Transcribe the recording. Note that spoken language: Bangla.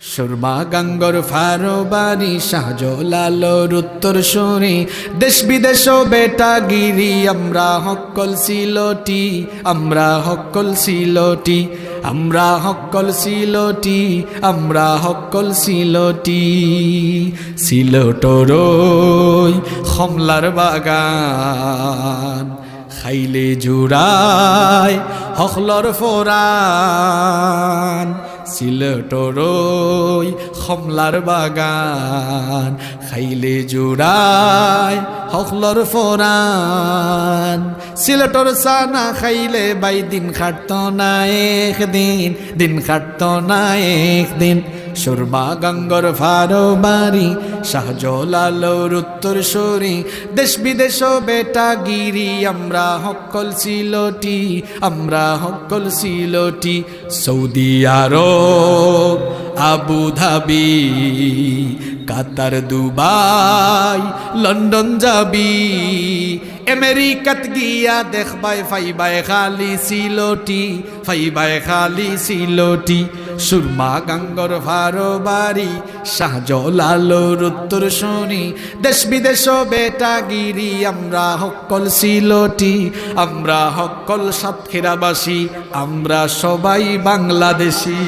সুরমা গঙ্গর গাঙ্গর ফারোবারি শাহজলালোর উত্তর সরে। দেশ বিদেশ বেটা গিরি আমরা হকল সিলটি, আমরা হকল সিলটি, আমরা হকল সিলটি, আমরা হকল সিলটি। সিলটরই খমলার বাগান, খাইলে জুড়ায় হকলর ফোরান। সিলটরই খমলার বাগান, খাইলে জুড়ায় হকলর ফোরান সিলটর সানা খাইলে বাই, দিন খাটত না একদিন, দিন খাটত না একদিন। সুরমা গঙ্গর ফারো বাড়ি শাহজলালোর উত্তর সরি। দেশ বিদেশ বেটা গিরি, আমরা হকল সিলটি, আমরা হকল Sylheti. Saudi Arab Abu Dhabi Qatar Dubai, London যাবি। আমেরিকাত গিয়া দেখবাই ফাইবাই খালি সিলটি ফাইবাই খালি সিলটি। সুরমা গাঙ্গর ভারো বাড়ি শাহজলালোর উত্তর শুনি। দেশ বিদেশ বেটা গিরি, আমরা হকল সিলটি, আমরা হকল সাতক্ষীরাবাসী, আমরা সবাই বাংলাদেশি।